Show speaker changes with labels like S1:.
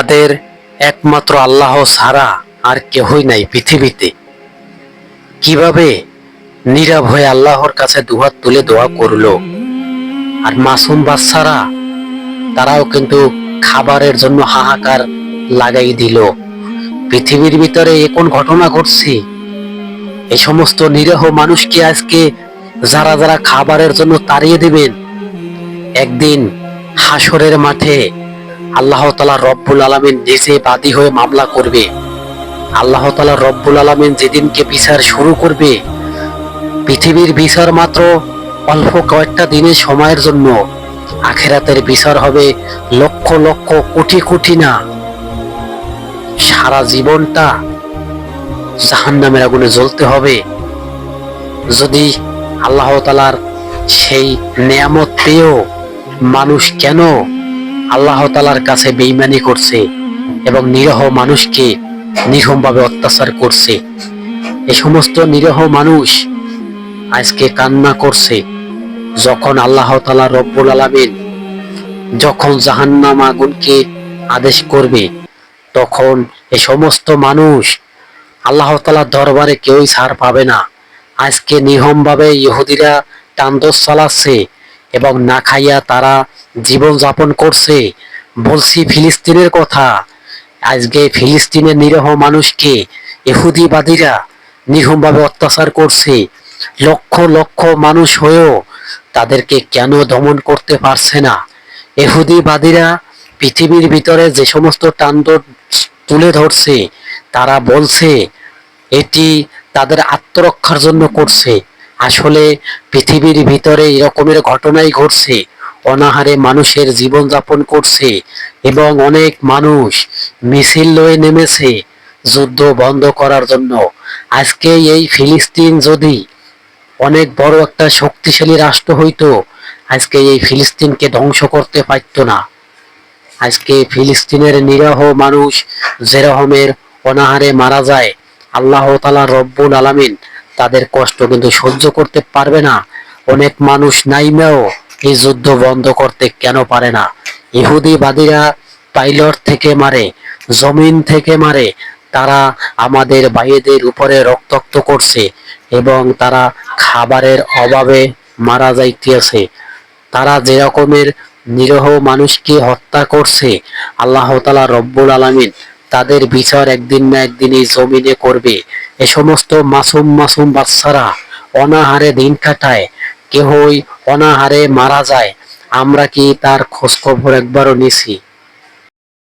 S1: যাদের একমাত্র আল্লাহ ছাড়া আর কেহই নাই পৃথিবীতে। কীভাবে নীরব হয়ে আল্লাহর কাছে দুহাত তুলে দোয়া করল? আর মাসুম বাচ্চারা তারাও কিন্তু খাবারের জন্য হাহাকার লাগাই দিল। পৃথিবীর ভিতরে এ কোন ঘটনা ঘটছে? এই সমস্ত নিরহ মানুষকে আজকে যারা যারা খাবারের জন্য তাড়িয়ে দেবেন, একদিন হাসরের মাঠে আল্লাহ তালা রব্বুল আলমিন নিজে বাদী হয়ে মামলা করবে। আল্লাহ তালা রব্বুল আলমিন যেদিনকে বিচার শুরু করবে, পৃথিবীর বিচার মাত্র অল্প কয়েকটা দিনের সময়ের জন্য। আখেরাতের বিচার হবে লক্ষ লক্ষ কোটি কোটি না। সারা জীবনটা জাহান্নামের আগুনে জ্বলতে হবে। যদি আল্লাহ তালার সেই নেয়ামত পেয়েও মানুষ কেন আল্লাহ তালার কাছে বেইমানি করছে এবং নিরহ মানুষকে নির্মমভাবে অত্যাচার করছে। এ সমস্ত নিরহ মানুষ আজকে কান্না করছে। যখন আল্লাহ তালা রব্বুল আলমিন যখন জাহান্নাম আগুনকে আদেশ করবে, তখন এ সমস্ত মানুষ আল্লাহ তালার দরবারে কেউই ছাড় পাবে না। আজকে নিহমভাবে ইহুদিরা টান্দস চালাচ্ছে এবং না খাইয়া তারা জীবন যাপন করছে, বলছি ফিলিস্তিনের কথা। আজকে ফিলিস্তিনের নিরহ মানুষকে ইহুদিবাদীরা নিহমভাবে অত্যাচার করছে। লক্ষ লক্ষ মানুষ হয়েও তাদেরকে কেন দমন করতে পারছে না? এহুদিবাদীরা পৃথিবীর ভিতরে যে সমস্ত টান্ড তুলে ধরছে, তারা বলছে এটি তাদের আত্মরক্ষার জন্য করছে। আসলে পৃথিবীর ভিতরে এরকমের ঘটনাই ঘটছে। অনাহারে মানুষের জীবন যাপন করছে এবং অনেক মানুষ মিছিল লয়ে নেমেছে যুদ্ধ বন্ধ করার জন্য। আজকে এই ফিলিস্তিন যদি অনেক বড় একটা শক্তিশালী রাষ্ট্র হইতো, আজকে এই ফিলিস্তিনকে ধ্বংস করতে পারত না। আজকে ফিলিস্তিনের নিরহ মানুষ যেরকমের অনাহারে মারা যায়, আল্লাহ তালা রব্বুল আলামিন তাদের কষ্ট কিন্তু সহ্য করতে পারবে না। অনেক মানুষ নাইমেও এই যুদ্ধ বন্ধ করতে কেন পারে না? ইহুদিবাদীরা পাইলট থেকে মারে, জমিন থেকে মারে, তারা আমাদের ভাইয়েদের উপরে রক্তাক্ত করছে এবং তারা খাবারের অভাবে মারা যাইতেছে। তারা যে রকমের নিরহ মানুষকে হত্যা করছে, আল্লাহ তালা রব্বুল আলামিন তাদের বিচার একদিন না একদিন এই জমিনে করবে। এ সমস্ত মাসুম মাসুম বাচ্চারা অনাহারে দিন কাটায় কেহই অনাহারে মারা যায়। আমরা কি তার খোঁজখবর একবারও নিছি?